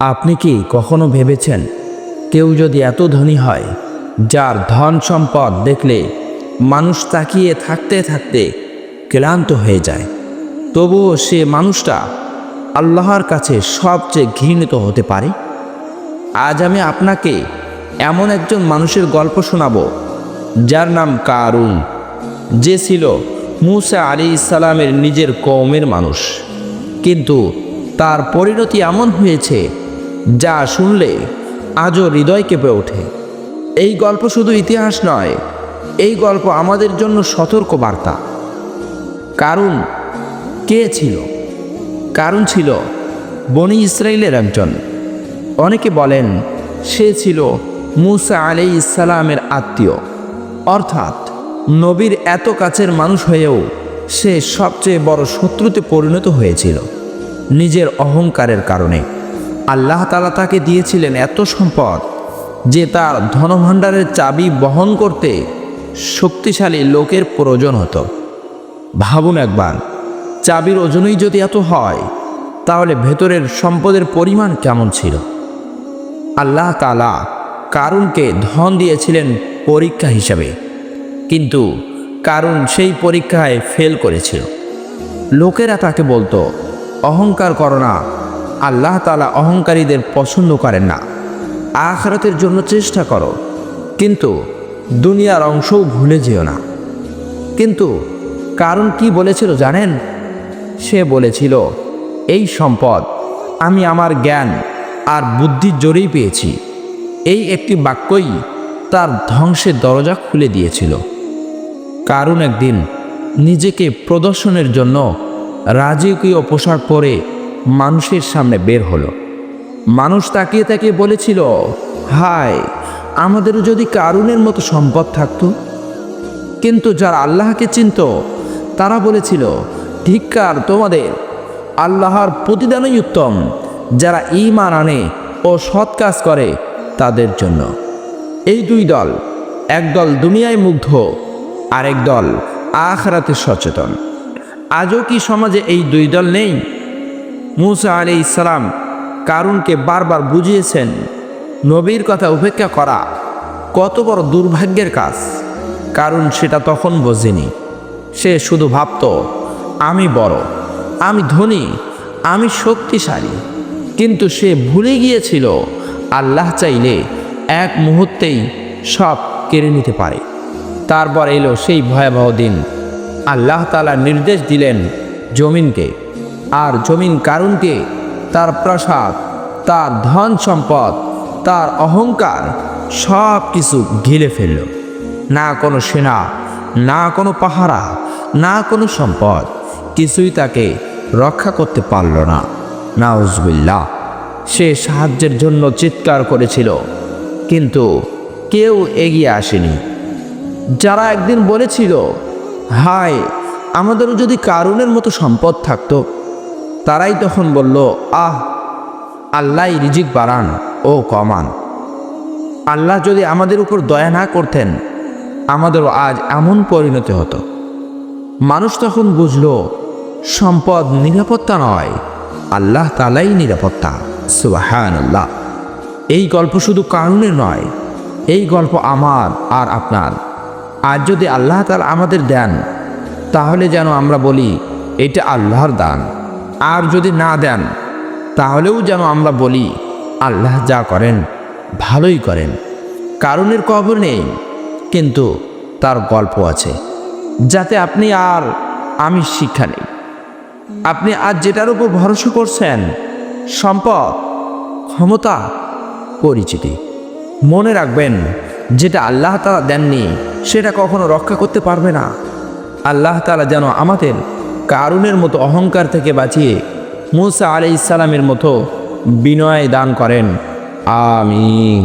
আপনি কি কখনো ভেবেছেন কেউ যদি এত ধনী হয়, যার ধন সম্পদ দেখলে মানুষ তাকিয়ে থাকতে থাকতে ক্লান্ত হয়ে যায়? তবুও সে মানুষটা আল্লাহর কাছে সবচেয়ে ঘৃণিত হতে পারে? আজ আমি আপনাকে এমন একজন মানুষের গল্প শোনাব, যার নাম কারুন, যে ছিল মুসা আলী ইসালামের নিজের কৌমের মানুষ। কিন্তু তার পরিণতি এমন হয়েছে যা শুনলে আজও হৃদয় কেঁপে ওঠে। এই গল্প শুধু ইতিহাস নয়, এই গল্প আমাদের জন্য সতর্ক বার্তা কারণ কে ছিল? কারণ ছিল বনি ইসরায়েলের একজন। অনেকে বলেন সে ছিল মুসা আলি ইসালামের আত্মীয়। অর্থাৎ নবীর এত কাছের মানুষ হয়েও সে সবচেয়ে বড় শত্রুতে পরিণত হয়েছিল নিজের অহংকারের কারণে। আল্লাহ তালা তাকে দিয়েছিলেন এত সম্পদ যে তার ধনভাণ্ডারের চাবি বহন করতে শক্তিশালী লোকের প্রয়োজন হতো। ভাবুন একবার, চাবির ওজনই যদি এত হয়, তাহলে ভেতরের সম্পদের পরিমাণ কেমন ছিল? আল্লাহ তালা কারুনকে ধন দিয়েছিলেন পরীক্ষা হিসাবে, কিন্তু কারণ সেই পরীক্ষায় ফেল করেছিল। লোকেরা তাকে বলতো, অহংকার করো না আল্লাহ তালা অহংকারীদের পছন্দ করেন না। আখরাতের জন্য চেষ্টা করো। কিন্তু দুনিয়ার অংশও ভুলে যেও না। কিন্তু কারণ কি বলেছিল জানেন? সে বলেছিল, এই সম্পদ আমি আমার জ্ঞান আর বুদ্ধির জোরেই পেয়েছি। এই একটি বাক্যই তার ধ্বংসের দরজা খুলে দিয়েছিল। কারণ একদিন নিজেকে প্রদর্শনের জন্য রাজকীয় পোশাক পরে মানুষের সামনে বের হলো। মানুষ তাকিয়ে তাকিয়ে বলেছিল, হায় আমাদেরও যদি কারুনের মতো সম্পদ থাকতো? কিন্তু যারা আল্লাহকে চিনত, তারা বলেছিল, ধিক্কার তোমাদের। আল্লাহর প্রতিদানই উত্তম। যারা ইমান আনে ও সৎ কাজ করে, তাদের জন্য। এই দুই দল একদল দুনিয়ায় মুগ্ধ, আরেক দল আখরাতে সচেতন। আজও কি সমাজে এই দুই দল নেই? মুসা আলি ইসলাম কারুনকে বারবার বুঝিয়েছেন, নবীর কথা উপেক্ষা করা কত বড় দুর্ভাগ্যের কাজ। কারণ সেটা তখন বোঝেনি। সে শুধু ভাবত, আমি বড়, আমি ধনী, আমি শক্তিশালী। কিন্তু সে ভুলে গিয়েছিল, আল্লাহ চাইলে এক মুহূর্তেই সব কেড়ে নিতে পারে। তারপর এলো সেই ভয়াবহ দিন। আল্লাহ তালা নির্দেশ দিলেন জমিনকে আর জমিন কারুনকে, তার প্রসাদ, তার ধন সম্পদ, তার অহংকার, সব কিছু ঘিরে ফেলল। না কোনো সেনা, না কোনো পাহারা, না কোনো সম্পদ, কিছুই তাকে রক্ষা করতে পারল না। নাউজবিল্লা সে সাহায্যের জন্য চিৎকার করেছিল, কিন্তু কেউ এগিয়ে আসেনি। যারা একদিন বলেছিল, হায়, আমাদেরও যদি কারুনের মতো সম্পদ থাকতো তারাই তখন বলল, আহ আল্লাহ রিজিক বাড়ান ও কমান। আল্লাহ যদি আমাদের উপর দয়া না করতেন, আমাদেরও আজ এমন পরিণতি হতো। মানুষ তখন বুঝল, সম্পদ নিরাপত্তা নয়, আল্লাহ তালাই নিরাপত্তা সুবাহান আল্লাহ এই গল্প শুধু কারণে নয়, এই গল্প আমার আর আপনার। আজ যদি আল্লাহ তার আমাদের দেন, তাহলে যেন আমরা বলি, এটা আল্লাহর দান। আর যদি না দেন, তাহলেও যেন আমরা বলি, আল্লাহ যা করেন, ভালোই করেন। কারণের কবর নেই, কিন্তু তার গল্প আছে, যাতে আপনি আর আমি শিক্ষা নেই। আপনি আজ যেটার উপর ভরসা করছেন, সম্পদ, ক্ষমতা, পরিচিতি, মনে রাখবেন, যেটা আল্লাহ তালা দেননি, সেটা কখনো রক্ষা করতে পারবে না। আল্লাহ তালা যেন আমাদের কারুনের মতো অহংকার থেকে বাঁচিয়ে মুসা আলি ইসালামের মতো বিনয় দান করেন। আমিন।